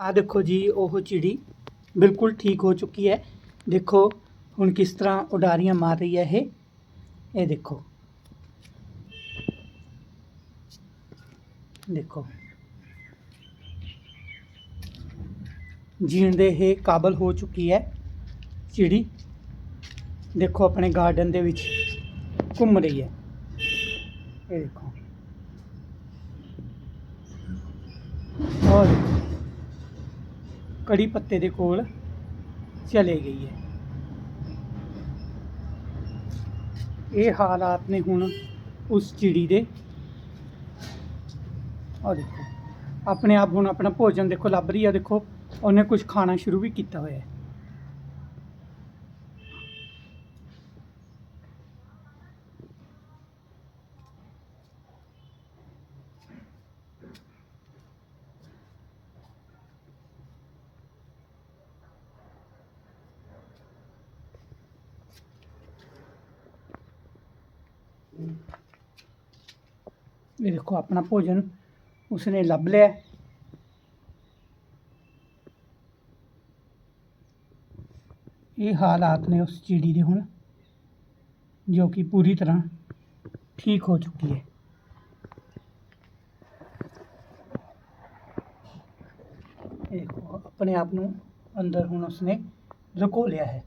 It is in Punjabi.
ਆ ਦੇਖੋ ਜੀ, ਉਹ ਚਿੜੀ ਬਿਲਕੁਲ ਠੀਕ ਹੋ ਚੁੱਕੀ ਹੈ। ਦੇਖੋ ਹੁਣ ਕਿਸ ਤਰ੍ਹਾਂ ਉਡਾਰੀਆਂ ਮਾਰ ਰਹੀ ਹੈ ਇਹ। ਇਹ ਦੇਖੋ। ਦੇਖੋ। ਜੀਣ ਦੇ ਇਹ ਕਾਬਲ ਹੋ ਚੁੱਕੀ ਹੈ ਚਿੜੀ ਦੇਖੋ ਆਪਣੇ ਗਾਰਡਨ ਦੇ ਵਿੱਚ ਘੁੰਮ ਰਹੀ ਹੈ। ਇਹ ਦੇਖੋ। ਔਰ ਕੜੀ ਪੱਤੇ ਦੇ ਕੋਲ ਚਲੇ ਗਈ ਹੈ। ਇਹ ਹਾਲਾਤ ਨੇ ਹੁਣ ਉਸ ਚਿੜੀ ਦੇ। ਔਰ ਦੇਖੋ, ਆਪਣੇ ਆਪ ਹੁਣ ਆਪਣਾ ਭੋਜਨ ਦੇਖੋ, ਲੱਭ ਰਹੀ ਹੈ ਦੇਖੋ, ਉਹਨੇ ਕੁਝ ਖਾਣਾ ਸ਼ੁਰੂ ਵੀ ਕੀਤਾ ਹੋਇਆ ਹੈ। ਇਹ ਦੇਖੋ ਆਪਣਾ ਭੋਜਨ ਉਸਨੇ ਲੱਭ ਲਿਆ ਹੈ। ਇਹ ਹਾਲਾਤ ਨੇ ਉਸ ਚਿੜੀ ਦੇ ਹੁਣ ਜੋ ਕਿ ਪੂਰੀ ਤਰ੍ਹਾਂ ਠੀਕ ਹੋ ਚੁੱਕੀ ਹੈ ਇਹ ਦੇਖੋ ਆਪਣੇ ਆਪ ਨੂੰ ਅੰਦਰ ਹੁਣ ਉਸਨੇ ਲੁਕੋ ਲਿਆ ਹੈ